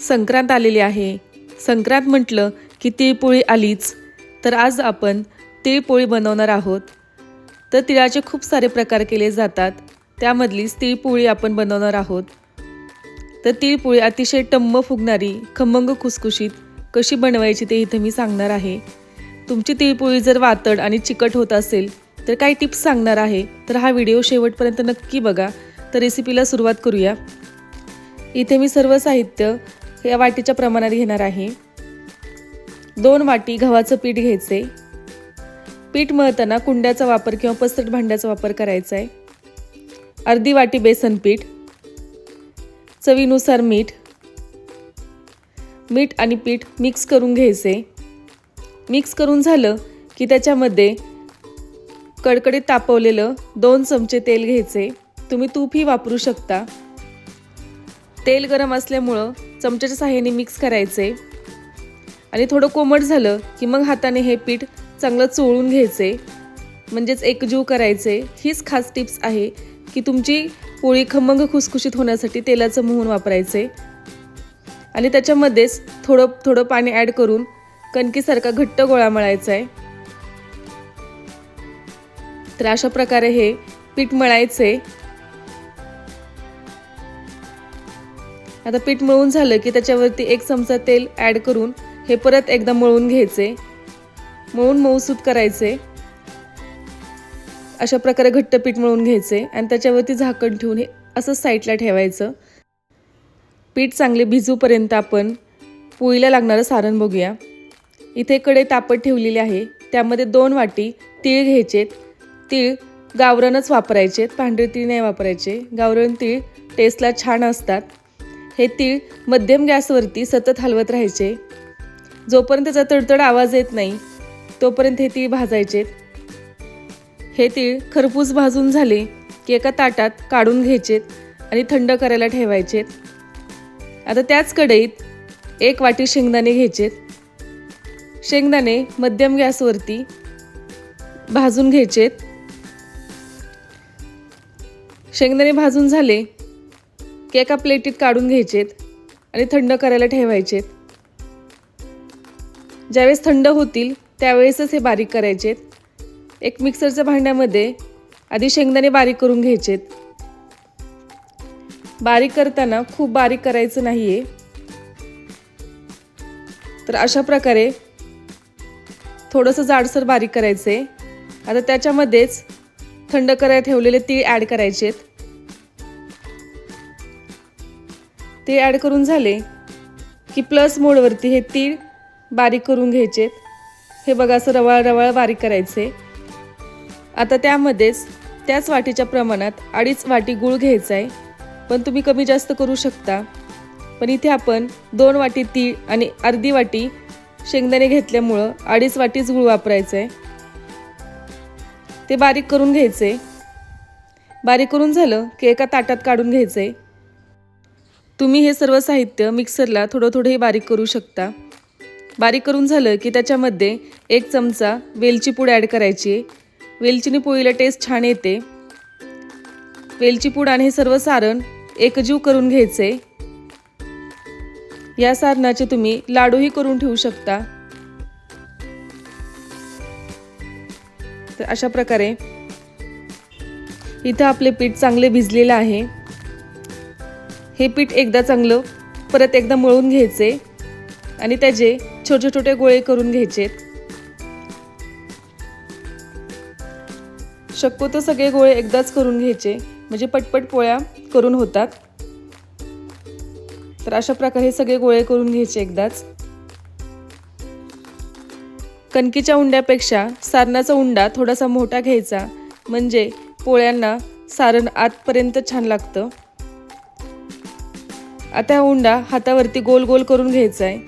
संक्रांत आलेली आहे. संक्रांत म्हटलं की तिळपोळी आलीच. तर आज आपण तिळपोळी बनवणार आहोत. तर तिळाचे खूप सारे प्रकार केले जातात. त्यामधलीच तिळपोळी आपण बनवणार आहोत. तर तिळपोळी अतिशय टम्म फुगणारी खमंग खुसखुशीत कशी बनवायची ते इथं मी सांगणार आहे. तुमची तिळपोळी जर वातड आणि चिकट होत असेल तर काही टिप्स सांगणार आहे. तर हा व्हिडिओ शेवटपर्यंत नक्की बघा. तर रेसिपीला सुरुवात करूया. इथे मी सर्व साहित्य या वाटीच्या प्रमाणात घेणार आहे. दोन वाटी गव्हाचं पीठ घ्यायचे. पीठ मळताना कुंड्याचा वापर किंवा पसरट भांड्याचा वापर करायचा आहे. अर्धी वाटी बेसन पीठ. चवीनुसार मीठ. मीठ आणि पीठ मिक्स करून घ्यायचे. मिक्स करून झालं की त्याच्यामध्ये कडकडीत तापवलेलं दोन चमचे तेल घ्यायचे. तुम्ही तूपही वापरू शकता. तेल गरम असल्यामुळं चमच्याच्या साह्याने मिक्स करायचे. आणि थोडं कोमट झालं की मग हाताने हे पीठ चांगलं चोळून घ्यायचे. म्हणजेच एकजीव करायचे. हीच खास टिप्स आहे की तुमची पोळी खमंग खुसखुशीत होण्यासाठी तेलाचं मोहन वापरायचे. आणि त्याच्यामध्येच थोडं थोडं पाणी ॲड करून कणकीसारखा घट्ट गोळा मळायचा आहे. तर अशा प्रकारे हे पीठ मळायचे. आता पीठ मळून झालं की त्याच्यावरती एक चमचा तेल ॲड करून हे परत एकदा मळून घ्यायचे. मळून मऊसूत करायचे. अशा प्रकारे घट्ट पीठ मळून घ्यायचे आणि त्याच्यावरती झाकण ठेवून हे असं साईडला ठेवायचं. पीठ चांगले भिजूपर्यंत आपण पोळीला लागणारं सारण बघूया. इथे कडे तापत ठेवलेली आहे. त्यामध्ये दोन वाटी तीळ घ्यायचेत. तीळ गावरणच वापरायचे पांढरे तीळ नाही वापरायचे. गावरण तीळ टेस्टला छान असतात. हे तीळ मध्यम गॅसवरती सतत हलवत राहायचे. जोपर्यंत त्याचा तडतड आवाज येत नाही तोपर्यंत हे तीळ भाजायचे. हे तीळ खरपूस भाजून झाले की एका ताटात काढून घ्यायचेत आणि थंड करायला ठेवायचेत आता त्याच कढईत एक वाटी शेंगदाणे घ्यायचेत शेंगदाणे मध्यम गॅसवरती भाजून घ्यायचेत शेंगदाणे भाजून झाले की एका प्लेटीत काढून घ्यायचेत आणि थंड करायला ठेवायचेत. ज्यावेळेस थंड होतील त्यावेळेसच हे बारीक करायचेत. एक मिक्सरच्या भांड्यामध्ये आधी शेंगदाणे बारीक करून घ्यायचेत. बारीक करताना खूप बारीक करायचं नाही आहे तर अशा प्रकारे थोडंसं जाडसर बारीक करायचं आहे आता त्याच्यामध्येच थंड करायला ठेवलेले तीळ ॲड करायचेत. ते ॲड करून झाले की प्लस मोडवरती हे तीळ बारीक करून घ्यायचेत हे बघा असं रवाळ रवाळ बारीक करायचे. आता त्यामध्येच त्याच वाटीच्या प्रमाणात अडीच वाटी गूळ घ्यायचा आहे पण तुम्ही कमी जास्त करू शकता. पण इथे आपण दोन वाटी तीळ आणि अर्धी वाटी शेंगदाणे घेतल्यामुळं अडीच वाटीच गूळ वापरायचं आहे ते बारीक करून घ्यायचे. बारीक करून झालं की एका ताटात काढून घ्यायचे तुम्ही हे सर्व साहित्य मिक्सरला थोडं थोडंही बारीक करू शकता. बारीक करून झालं की त्याच्यामध्ये एक चमचा वेलची पूड ॲड करायची वेलचीने पोळीला टेस्ट छान येते. वेलची पूड आणि हे सर्व सारण एकजीव करून घ्यायचे. या सारणाचे तुम्ही लाडूही करून ठेवू शकता. तर अशा प्रकारे इथं आपले पीठ चांगले भिजलेलं आहे. हे पीठ एकदा चांगलं परत एकदा मळून घ्यायचे आणि त्याचे छोटे छोटे गोळे करून घ्यायचे. शक्यतो सगळे गोळे एकदाच करून घ्यायचे म्हणजे पटपट पोळ्या करून होतात. तर अशा प्रकारे सगळे गोळे करून घ्यायचे एकदाच. कणकीच्या उंड्यापेक्षा सारणाचा उंडा थोडासा मोठा घ्यायचा म्हणजे पोळ्यांना सारण आतपर्यंत छान लागतं. आता हा उंडा हातावरती गोल गोल करून घ्यायचा आहे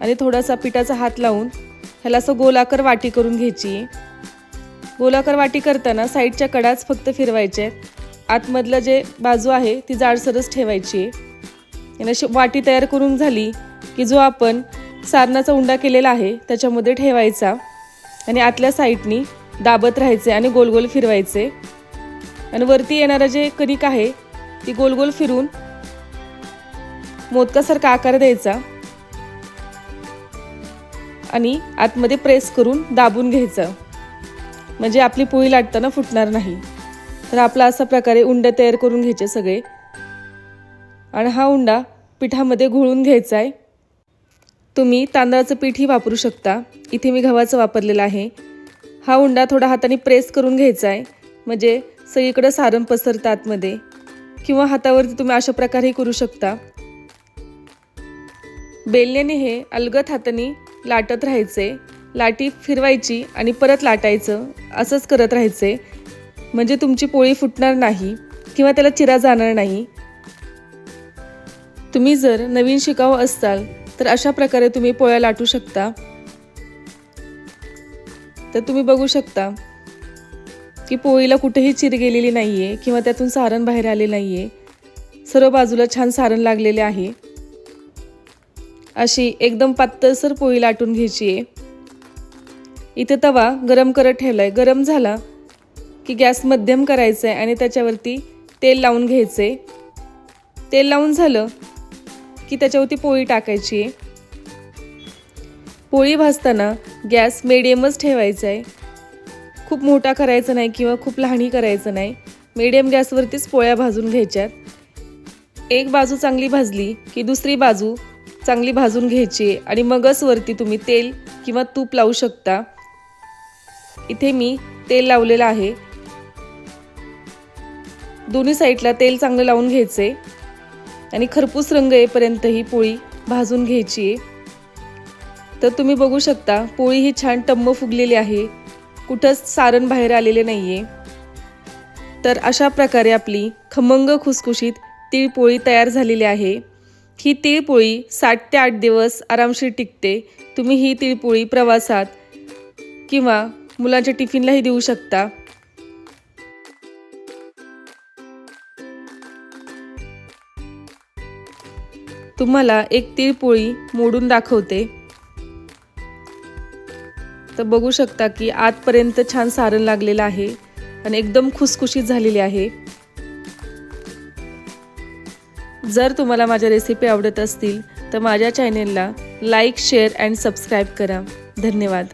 आणि थोडासा पिठाचा हात लावून ह्याला असं गोलाकार वाटी करून घ्यायची. गोलाकार वाटी करताना साईडच्या कडाच फक्त फिरवायच्या आहेत आतमधलं जे बाजू आहे ती जाडसरच ठेवायची. आहे आणि अशी वाटी तयार करून झाली की जो आपण सारणाचा उंडा केलेला आहे त्याच्यामध्ये ठेवायचा. आणि आतल्या साईडनी दाबत राहायचे आणि गोल गोल फिरवायचे. आणि वरती येणारं जे कणिक आहे ती गोल गोल फिरून मोदकासारखा आकार द्यायचा? आणि आतमध्ये प्रेस करून दाबून घ्यायचं. म्हणजे आपली पोळी लाटताना फुटणार नाही. तर आपला असा प्रकारे उंड तयार करून घ्यायचे सगळे. आणि हा उंडा पिठामध्ये घोळून घ्यायचा आहे. तुम्ही तांदळाचं पीठही वापरू शकता. इथे मी गव्हाचं वापरलेलं आहे. हा उंडा थोडा हाताने प्रेस करून घ्यायचा आहे. म्हणजे सगळीकडं सारण पसरतं आतमध्ये. किंवा हातावरती तुम्ही अशा प्रकारेही करू शकता. बेलण्याने हे अलगत हाताने लाटत राहायचे लाटी फिरवायची आणि परत लाटायचं असंच करत राहायचे. म्हणजे तुमची पोळी फुटणार नाही किंवा त्याला चिरा जाणार नाही. तुम्ही जर नवीन शिकाव असाल तर अशा प्रकारे तुम्ही पोळ्या लाटू शकता. तर तुम्ही बघू शकता की पोळीला कुठेही चिर गेलेली नाही आहे किंवा त्यातून सारण बाहेर आले नाही आहे सर्व बाजूला छान सारण लागलेले आहे. अशी एकदम पातळसर पोळी लाटून घ्यायची आहे. इथे तवा गरम करत ठेवला आहे गरम झाला की गॅस मध्यम करायचा आहे आणि त्याच्यावरती तेल लावून घ्यायचे तेल लावून झालं की त्याच्यावरती पोळी टाकायची आहे. पोळी भाजताना गॅस मिडियमच ठेवायचा आहे खूप मोठा करायचा नाही किंवा खूप लहानही करायचं नाही. मिडियम गॅसवरतीच पोळ्या भाजून घ्यायच्यात. एक बाजू चांगली भाजली की दुसरी बाजू चांगली भाजून घ्यायची आणि मगच वरती तुम्ही तेल किंवा तूप लावू शकता. इथे मी तेल लावलेलं आहे. दोन्ही साईडला तेल चांगलं लावून घ्यायचे. आणि खरपूस रंग येईपर्यंत ही पोळी भाजून घ्यायची आहे. तर तुम्ही बघू शकता पोळी ही छान टम्म फुगलेली आहे. कुठंच सारण बाहेर आलेले नाही आहे तर अशा प्रकारे आपली खमंग खुसखुशीत तिळपोळी तयार झालेली आहे. ही तिळपोळी साठ ते आठ दिवस आरामशीर टिकते. तुम्ही ही तिळपोळी प्रवासात किंवा मुलांच्या टिफिनलाही देऊ शकता. तुम्हाला एक तिळपोळी मोडून दाखवते. तर बघू शकता की आतपर्यंत छान सारण लागलेलं आहे आणि एकदम खुसखुशीत झालेली आहे. जर तुम्हाला माझ्या रेसिपी आवडत असतील तर माझ्या चॅनेलला लाईक शेअर अँड सबस्क्राईब करा. धन्यवाद.